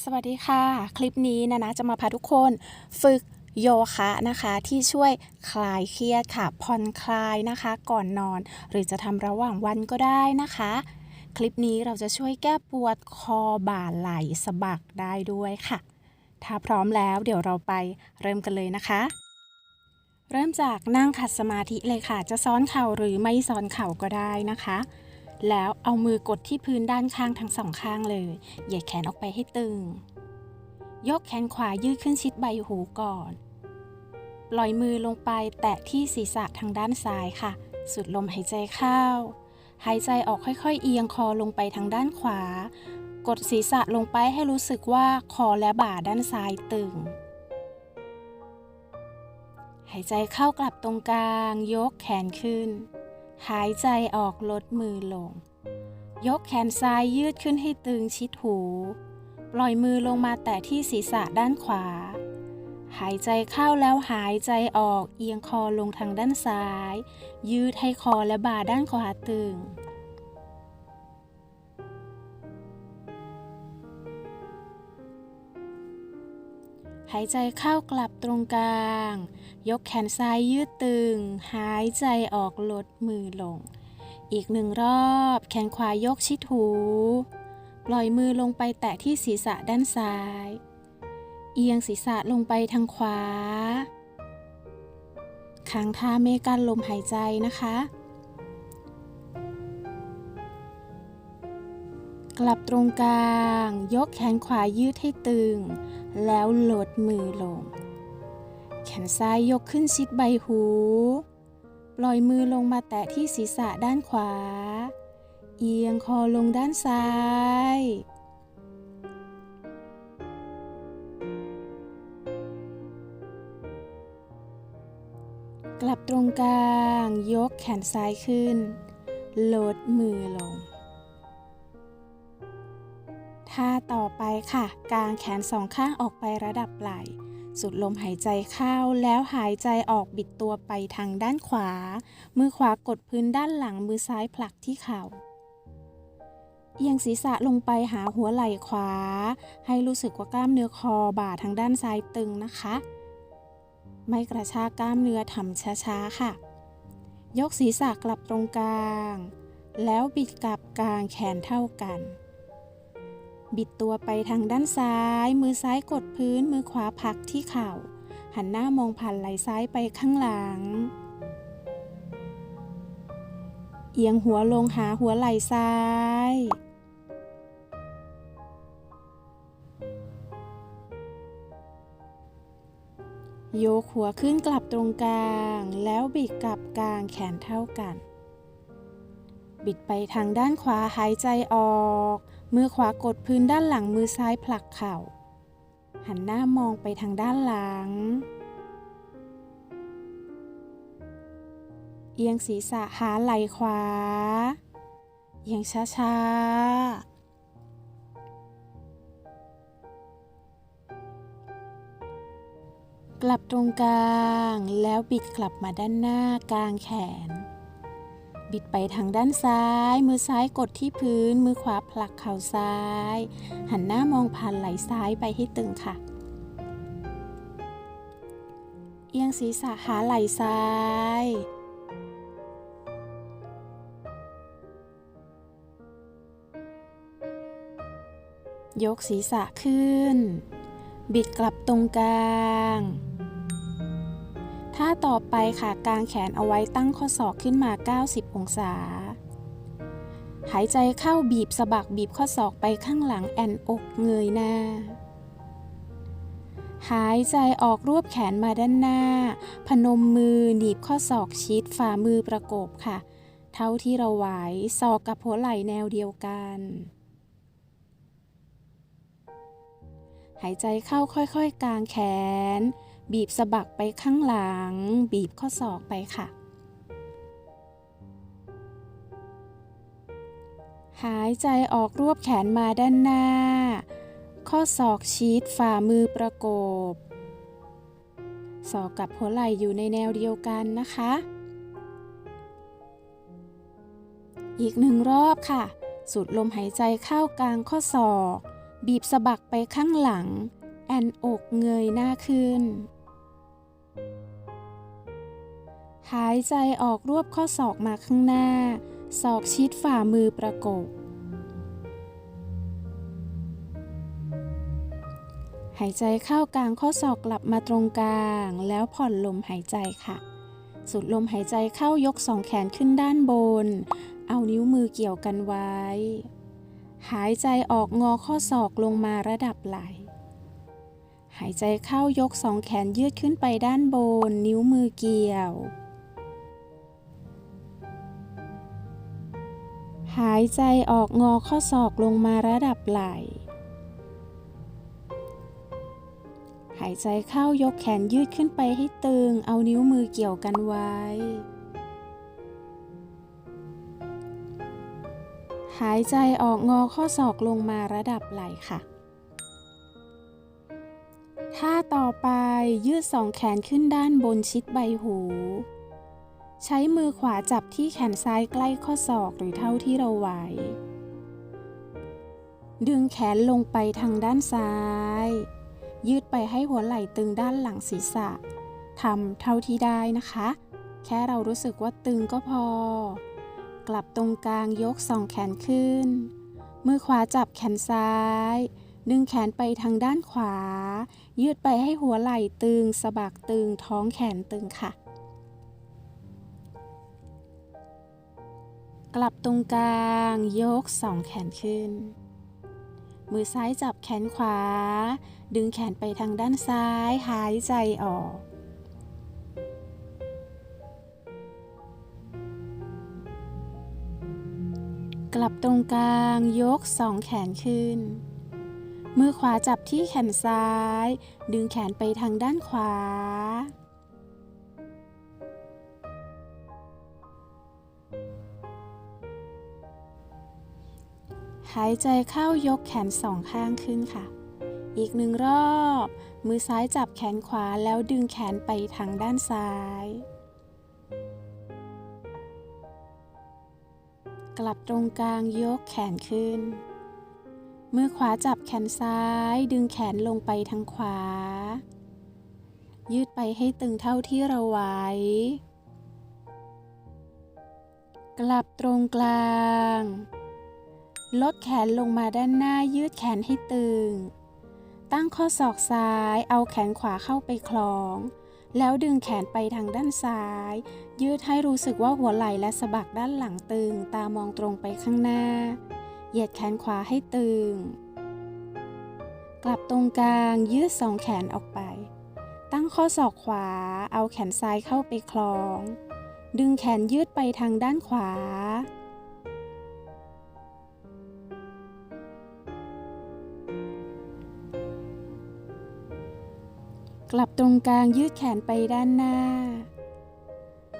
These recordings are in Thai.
สวัสดีค่ะ คลิปนี้นะนะจะมาพาทุกคนฝึกโยคะนะคะที่ช่วยคลายเครียดค่ะผ่อนคลายนะคะ ก่อนนอน หรือจะทำระหว่างวันก็ได้นะคะ คลิปนี้เราจะช่วยแก้ปวดคอบ่าไหล่สะบักได้ด้วยค่ะ ถ้าพร้อมแล้วเดี๋ยวเราไปเริ่มกันเลยนะคะ เริ่มจากนั่งขัดสมาธิเลยค่ะ จะซ้อนเข่าหรือไม่ซ้อนเข่าก็ได้นะคะ แล้วเอามือกดที่พื้นด้านข้างทั้งสองข้างเลยเหยียดแขนออกไปให้ตึง ยกแขนขวายืดขึ้นชิดใบหูก่อน ปล่อยมือลงไปแตะที่ศีรษะทางด้านซ้ายค่ะ สุดลมหายใจเข้า หายใจออกค่อยๆ เอียงคอลงไปทางด้านขวา กดศีรษะลงไปให้รู้สึกว่าคอและบ่าด้านซ้ายตึงหายใจเข้ากลับตรงกลาง ยกแขนขึ้น หายใจออกลดมือลง ยกแขนซ้ายยืดขึ้นให้ตึงชิดหู ปล่อยมือลงมาแตะที่ศีรษะด้านขวา หายใจเข้าแล้วหายใจออกเอียงคอลงทางด้านซ้าย ยืดให้คอและบ่าด้านขวาตึง หายใจเข้ากลับตรงกลาง ยกแขนซ้ายยืดตึง หายใจออกลดมือลง อีกหนึ่งรอบ แขนขวายกชิดหู ปล่อยมือลงไปแตะที่ศีรษะด้านซ้าย เอียงศีรษะลงไปทางขวาค้างท่าเมกันลมหายใจนะคะ กลับตรงกลาง ยกแขนขวายืดให้ตึง แล้วลดมือลง แขนซ้ายยกขึ้นชิดใบหู ปล่อยมือลงมาแตะที่ศีรษะด้านขวา เอียงคอลงด้านซ้ายกลับตรงกลาง ยกแขนซ้ายขึ้น ลดมือลง ท่าต่อไปค่ะ กางแขนสองข้างออกไประดับไหล่ สุดลมหายใจเข้าแล้วหายใจออกบิดตัวไปทางด้านขวา มือขวากดพื้นด้านหลังมือซ้ายผลักที่เข่าเอียงศีรษะลงไปหาหัวไหล่ขวา ให้รู้สึกว่ากล้ามเนื้อคอบ่าทางด้านซ้ายตึงนะคะ ไม่กระชากกล้ามเนื้อทำช้าๆค่ะ ยกศีรษะกลับตรงกลาง แล้วบิดกลับกลางแขนเท่ากัน บิดตัวไปทางด้านซ้าย มือซ้ายกดพื้น มือขวาผลักที่เข่า หันหน้ามองผ่านไหล่ซ้ายไปข้างหลัง เอียงหัวลงหาหัวไหล่ซ้าย โยกหัวขึ้นกลับตรงกลาง แล้วบิดกลับกลางแขนเท่ากัน บิดไปทางด้านขวาหายใจออก มือขวากดพื้นด้านหลังมือซ้ายผลักเข่า หันหน้ามองไปทางด้านหลัง เอียงศีรษะหาไหล่ขวา เอียงช้าๆกลับตรงกลางแล้วบิดกลับมาด้านหน้ากลางแขน บิดไปทางด้านซ้าย มือซ้ายกดที่พื้น มือขวาผลักเข่าซ้าย หันหน้ามองผ่านไหล่ซ้ายไปให้ตึงค่ะ เอียงศีรษะหาไหล่ซ้าย ยกศีรษะขึ้น บิดกลับตรงกลาง ท่าต่อไปค่ะกางแขนเอาไว้ตั้งข้อศอกขึ้นมา 90 องศา หายใจเข้าบีบสะบักบีบข้อศอกไปข้างหลังแอนอกเงยหน้า หายใจออกรวบแขนมาด้านหน้า พนมมือหนีบข้อศอกชิดฝ่ามือประกบค่ะ เท่าที่เราไหวศอกกับหัวไหล่แนวเดียวกัน หายใจเข้าค่อยๆ กางแขน บีบสะบักไปข้างหลัง บีบข้อศอกไปค่ะ หายใจออกรวบแขนมาด้านหน้า ข้อศอกชิดฝ่ามือประกบ ศอกกับหัวไหล่อยู่ในแนวเดียวกันนะคะ อีกหนึ่งรอบค่ะ สูดลมหายใจเข้ากลางข้อศอก บีบสะบักไปข้างหลังแอนอกเงยหน้าขึ้น หายใจออกรวบข้อศอกมาข้างหน้า ศอกชิดฝ่ามือประกบ หายใจเข้ากลางข้อศอกกลับมาตรงกลาง แล้วผ่อนลมหายใจค่ะสูดลมหายใจเข้ายกสองแขนขึ้นด้านบน เอานิ้วมือเกี่ยวกันไว้ หายใจออกงอข้อศอกลงมาระดับไหล่หายใจเข้ายกสองแขนยืดขึ้นไปด้านบน นิ้วมือเกี่ยว หายใจออกงอข้อศอกลงมาระดับไหล่ หายใจเข้ายกแขนยืดขึ้นไปให้ตึง เอานิ้วมือเกี่ยวกันไว้ หายใจออกงอข้อศอกลงมาระดับไหล่ค่ะท่าต่อไปยืดสองแขนขึ้นด้านบนชิดใบหู ใช้มือขวาจับที่แขนซ้ายใกล้ข้อศอกหรือเท่าที่เราไหว ดึงแขนลงไปทางด้านซ้าย ยืดไปให้หัวไหล่ตึงด้านหลังศีรษะทำเท่าที่ได้นะคะ แค่เรารู้สึกว่าตึงก็พอ กลับตรงกลางยกสองแขนขึ้น มือขวาจับแขนซ้าย ดึงแขนไปทางด้านขวา ยืดไปให้หัวไหล่ตึงสะบักตึงท้องแขนตึงค่ะ กลับตรงกลาง ยกสองแขนขึ้น มือซ้ายจับแขนขวา ดึงแขนไปทางด้านซ้าย หายใจออก กลับตรงกลาง ยกสองแขนขึ้น มือขวาจับที่แขนซ้าย ดึงแขนไปทางด้านขวา หายใจเข้ายกแขนสองข้างขึ้นค่ะ อีกหนึ่งรอบ มือซ้ายจับแขนขวาแล้วดึงแขนไปทางด้านซ้าย กลับตรงกลางยกแขนขึ้น มือขวาจับแขนซ้าย ดึงแขนลงไปทางขวา ยืดไปให้ตึงเท่าที่เราไหวกลับตรงกลาง ลดแขนลงมาด้านหน้ายืดแขนให้ตึง ตั้งข้อศอกซ้าย เอาแขนขวาเข้าไปคล้อง แล้วดึงแขนไปทางด้านซ้าย ยืดให้รู้สึกว่าหัวไหล่และสะบักด้านหลังตึง ตามองตรงไปข้างหน้า เหยียดแขนขวาให้ตึง กลับตรงกลางยืดสองแขนออกไป ตั้งข้อศอกขวา เอาแขนซ้ายเข้าไปคล้อง ดึงแขนยืดไปทางด้านขวา กลับตรงกลางยืดแขนไปด้านหน้า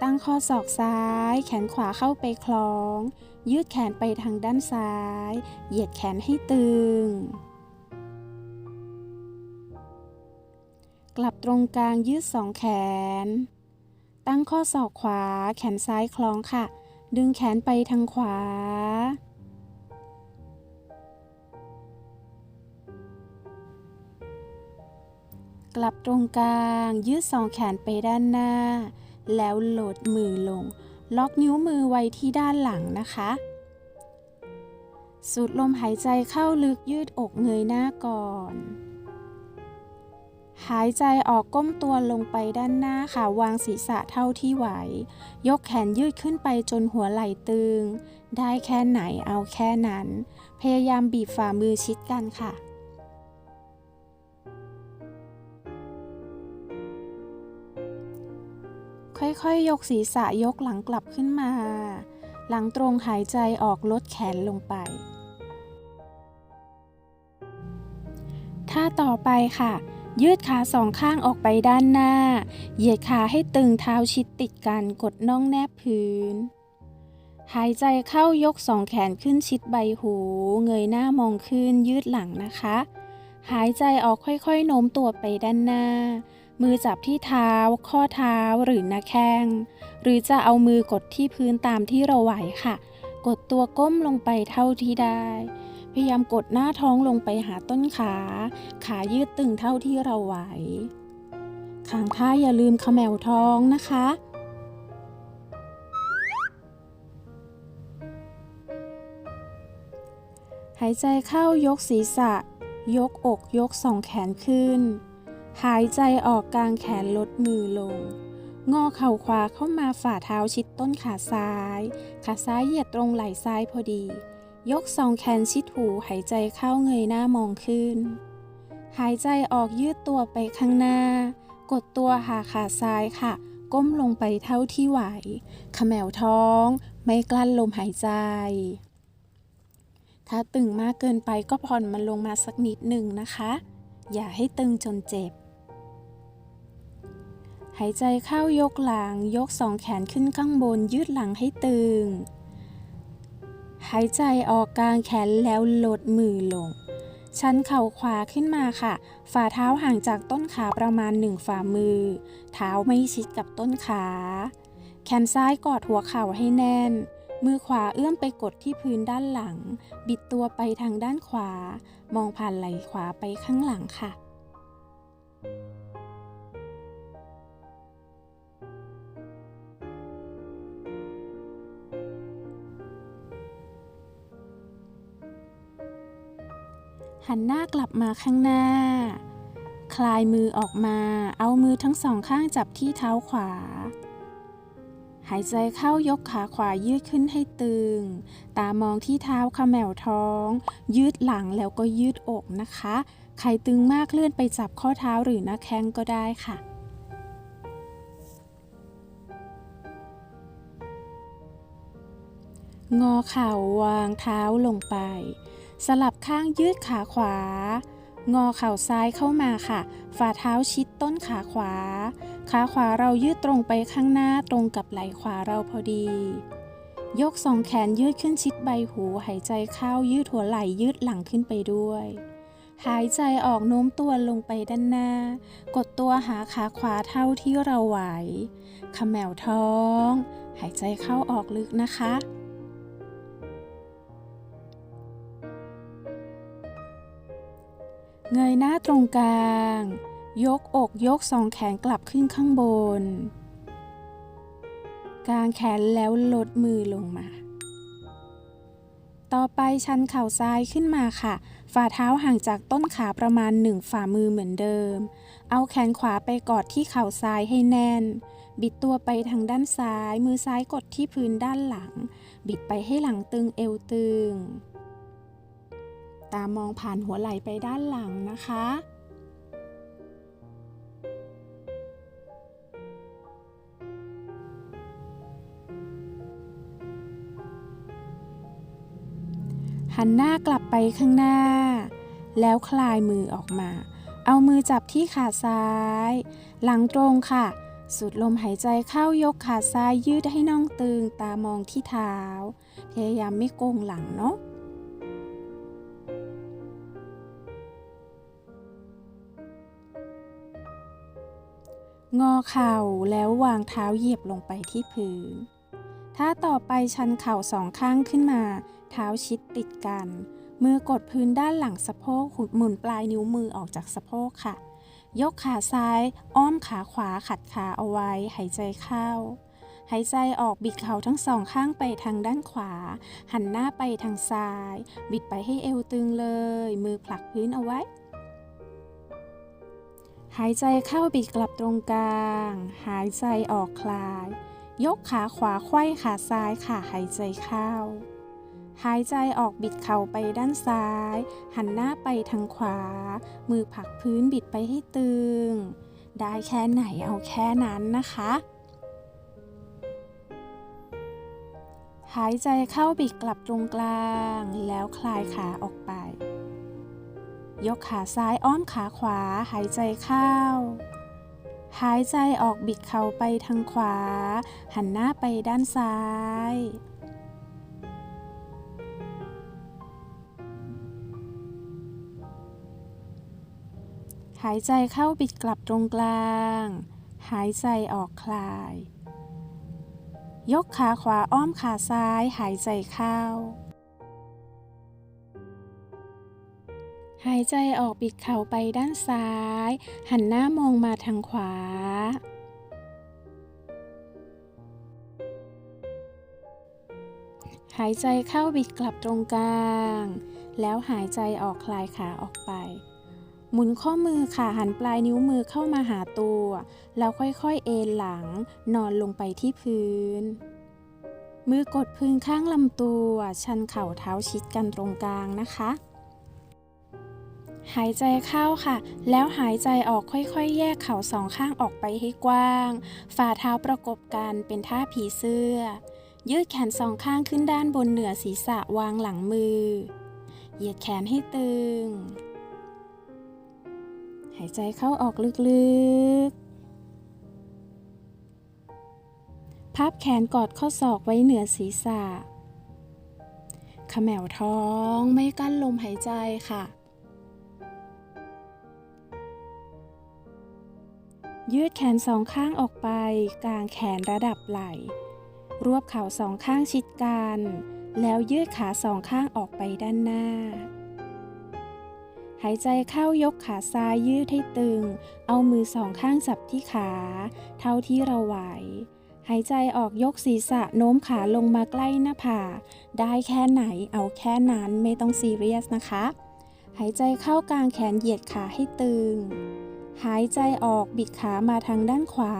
ตั้งข้อศอกซ้าย แขนขวาเข้าไปคล้อง ยืดแขนไปทางด้านซ้าย เหยียดแขนให้ตึง กลับตรงกลางยืดสองแขน ตั้งข้อศอกขวา แขนซ้ายคล้องค่ะ ดึงแขนไปทางขวา กลับตรงกลาง ยืดสองแขนไปด้านหน้า แล้วโหลดมือลง ล็อกนิ้วมือไว้ที่ด้านหลังนะคะ สูดลมหายใจเข้าลึกยืดอกเงยหน้าก่อน หายใจออกก้มตัวลงไปด้านหน้าค่ะ วางศีรษะเท่าที่ไหว ยกแขนยืดขึ้นไปจนหัวไหล่ตึง ได้แค่ไหนเอาแค่นั้น พยายามบีบฝ่ามือชิดกันค่ะ ค่อยๆ ยกศีรษะยกหลังกลับขึ้นมา หลังตรงหายใจออกลดแขนลงไป ท่าต่อไปค่ะ ยืดขาสองข้างออกไปด้านหน้า เหยียดขาให้ตึงเท้าชิดติดกันกดน่องแนบพื้น หายใจเข้ายกสองแขนขึ้นชิดใบหู เงยหน้ามองขึ้นยืดหลังนะคะ หายใจออกค่อยๆ โน้มตัวไปด้านหน้า มือจับที่เท้า ข้อเท้าหรือหน้าแข้ง หรือจะเอามือกดที่พื้นตามที่เราไหวค่ะ กดตัวก้มลงไปเท่าที่ได้ พยายามกดหน้าท้องลงไปหาต้นขา ขายืดตึงเท่าที่เราไหวขางท่าอย่าลืมเขมวท้องนะคะหายใจเข้ายกศีรษะ ยกอกยกสองแขนขึ้น หายใจออกกลางแขนลดมือลง งอเข่าขวาเข้ามาฝ่าเท้าชิดต้นขาซ้าย ขาซ้ายเหยียดตรงไหล่ซ้ายพอดี ยกสองแขนชิดหูหายใจเข้าเงยหน้ามองขึ้น หายใจออกยืดตัวไปข้างหน้า กดตัวหาขาซ้ายค่ะ ก้มลงไปเท่าที่ไหวขมวท้อง ไม่กลั้นลมหายใจถ้าตึงมากเกินไปก็ผ่อนมันลงมาสักนิดหนึ่งนะคะ อย่าให้ตึงจนเจ็บ หายใจเข้ายกหลัง ยกสองแขนขึ้นข้างบน ยืดหลังให้ตึง หายใจออกกลางแขนแล้วลดมือลง ชันเข่าขวาขึ้นมาค่ะ ฝ่าเท้าห่างจากต้นขาประมาณหนึ่งฝ่ามือ เท้าไม่ชิดกับต้นขา แขนซ้ายกอดหัวเข่าให้แน่น มือขวาเอื้อมไปกดที่พื้นด้านหลัง บิดตัวไปทางด้านขวา มองผ่านไหล่ขวาไปข้างหลังค่ะ หันหน้ากลับมาข้างหน้า คลายมือออกมา เอามือทั้งสองข้างจับที่เท้าขวา หายใจเข้ายกขาขวายืดขึ้นให้ตึง ตามองที่เท้าขมวท้อง ยืดหลังแล้วก็ยืดอกนะคะ ใครตึงมากเลื่อนไปจับข้อเท้าหรือหน้าแข้งก็ได้ค่ะงอเข่าวางเท้าลงไป สลับข้างยืดขาขวา งอเข่าซ้ายเข้ามาค่ะ ฝ่าเท้าชิดต้นขาขวา ขาขวาเรายืดตรงไปข้างหน้าตรงกับไหล่ขวาเราพอดี ยกสองแขนยืดขึ้นชิดใบหูหายใจเข้ายืดหัวไหล่ยืดหลังขึ้นไปด้วยหายใจออกโน้มตัวลงไปด้านหน้า กดตัวหาขาขวาเท่าที่เราไหวเขมวท้อง หายใจเข้าออกลึกนะคะ เงยหน้าตรงกลาง ยกอกยกสองแขนกลับขึ้นข้างบน กางแขนแล้วลดมือลงมา ต่อไปชันเข่าซ้ายขึ้นมาค่ะ ฝ่าเท้าห่างจากต้นขาประมาณหนึ่งฝ่ามือเหมือนเดิม เอาแขนขวาไปกอดที่เข่าซ้ายให้แน่น บิดตัวไปทางด้านซ้าย มือซ้ายกดที่พื้นด้านหลัง บิดไปให้หลังตึงเอวตึง ตามองผ่านหัวไหล่ไปด้านหลังนะคะ หันหน้ากลับไปข้างหน้า แล้วคลายมือออกมา เอามือจับที่ขาซ้าย หลังตรงค่ะสูดลมหายใจเข้ายกขาซ้ายยืดให้น่องตึงตามองที่เท้า พยายามไม่โกงหลังเนาะ งอเข่าแล้ววางเท้าเหยียบลงไปที่พื้น ถ้าต่อไปชันเข่าสองข้างขึ้นมา เท้าชิดติดกัน มือกดพื้นด้านหลังสะโพกหุดหมุนปลายนิ้วมือออกจากสะโพกค่ะ ยกขาซ้าย อ้อมขาขวาขัดขาเอาไว้ หายใจเข้า หายใจออกบิดเข่าทั้งสองข้างไปทางด้านขวา หันหน้าไปทางซ้าย บิดไปให้เอวตึงเลย มือผลักพื้นเอาไว้ หายใจเข้าบิดกลับตรงกลาง หายใจออกคลาย ยกขาขวาไขว้ขาซ้ายค่ะหายใจเข้า หายใจออกบิดเข่าไปด้านซ้าย หันหน้าไปทางขวา มือผลักพื้นบิดไปให้ตึง ได้แค่ไหนเอาแค่นั้นนะคะ หายใจเข้าบิดกลับตรงกลาง แล้วคลายขาออกไป ยกขาซ้ายอ้อมขาขวาหายใจเข้า หายใจออกบิดเข่าไปทางขวา หันหน้าไปด้านซ้าย หายใจเข้าบิดกลับตรงกลาง หายใจออกคลาย ยกขาขวาอ้อมขาซ้ายหายใจเข้า หายใจออกบิดเข่าไปด้านซ้าย หันหน้ามองมาทางขวา หายใจเข้าบิดกลับตรงกลาง แล้วหายใจออกคลายขาออกไป หมุนข้อมือค่ะหันปลายนิ้วมือเข้ามาหาตัว แล้วค่อยๆเอนหลังนอนลงไปที่พื้นมือกดพื้นข้างลำตัว ชันเข่าเท้าชิดกันตรงกลางนะคะ หายใจเข้าค่ะ แล้วหายใจออกค่อยๆ แยกเข่าสองข้างออกไปให้กว้าง ฝ่าเท้าประกบกันเป็นท่าผีเสื้อ ยืดแขนสองข้างขึ้นด้านบนเหนือศีรษะวางหลังมือ เหยียดแขนให้ตึง หายใจเข้าออกลึกๆ พับแขนกอดข้อศอกไว้เหนือศีรษะขมวท้องไม่กั้นลมหายใจค่ะ ยืดแขนสองข้างออกไป กางแขนระดับไหล่ รวบเข่าสองข้างชิดกัน แล้วยืดขาสองข้างออกไปด้านหน้า หายใจเข้ายกขาซ้ายยืดให้ตึง เอามือสองข้างจับที่ขา เท่าที่เราไหว หายใจออกยกศีรษะโน้มขาลงมาใกล้หน้าผากได้แค่ไหนเอาแค่นั้นไม่ต้องซีเรียสนะคะ หายใจเข้ากลางแขนเหยียดขาให้ตึง หายใจออกบิดขามาทางด้านขวา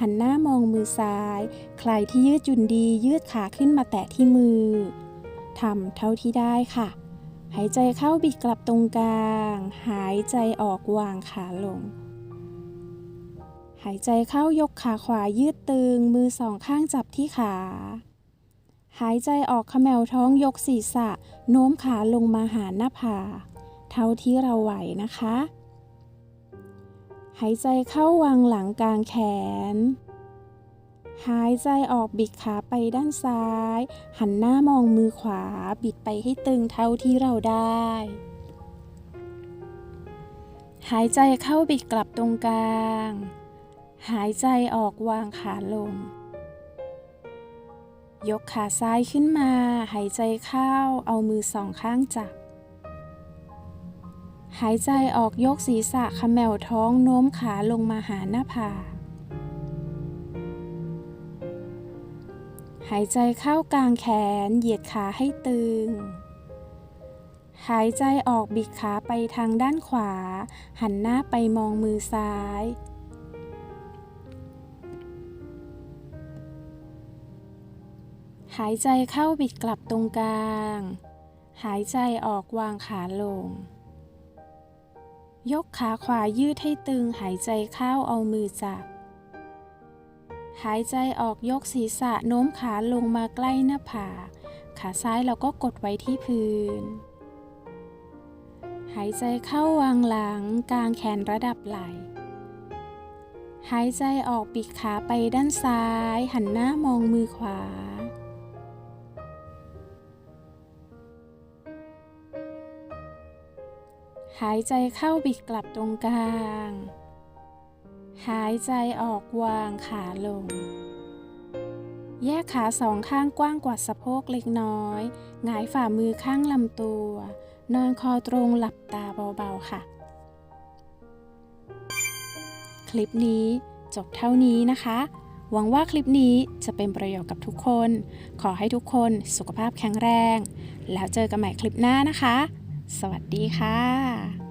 หันหน้ามองมือซ้าย ใครที่ยืดหยุ่นดียืดขาขึ้นมาแตะที่มือทำเท่าที่ได้ค่ะ หายใจเข้าบิดกลับตรงกลาง หายใจออกวางขาลง หายใจเข้ายกขาขวายืดตึง มือสองข้างจับที่ขา หายใจออกขมวท้องยกศีรษะ โน้มขาลงมาหาหน้าผากเท่าที่เราไหวนะคะ หายใจเข้าวางหลังกลางแขน หายใจออกบิดขาไปด้านซ้าย หันหน้ามองมือขวาบิดไปให้ตึงเท่าที่เราได้ หายใจเข้าบิดกลับตรงกลาง หายใจออกวางขาลง ยกขาซ้ายขึ้นมา หายใจเข้าเอามือสองข้างจับ หายใจออกยกศีรษะขมวท้องโน้มขาลงมาหาหน้าผาหายใจเข้ากลางแขนเหยียดขาให้ตึง หายใจออกบิดขาไปทางด้านขวา หันหน้าไปมองมือซ้าย หายใจเข้าบิดกลับตรงกลาง หายใจออกวางขาลง ยกขาขวายืดให้ตึงหายใจเข้าเอามือจับ หายใจออกยกศีรษะโน้มขาลงมาใกล้หน้าผากขาซ้ายเราก็กดไว้ที่พื้น หายใจเข้าวางหลังกลางแขนระดับไหล่ หายใจออกปิดขาไปด้านซ้าย หันหน้ามองมือขวา หายใจเข้าบิดกลับตรงกลาง หายใจออกวางขาลง แยกขาสองข้างกว้างกว่าสะโพกเล็กน้อย หงายฝ่ามือข้างลำตัว นอนคอตรงหลับตาเบาๆค่ะ คลิปนี้จบเท่านี้นะคะ หวังว่าคลิปนี้จะเป็นประโยชน์กับทุกคน ขอให้ทุกคนสุขภาพแข็งแรง แล้วเจอกันใหม่คลิปหน้านะคะ สวัสดีค่ะ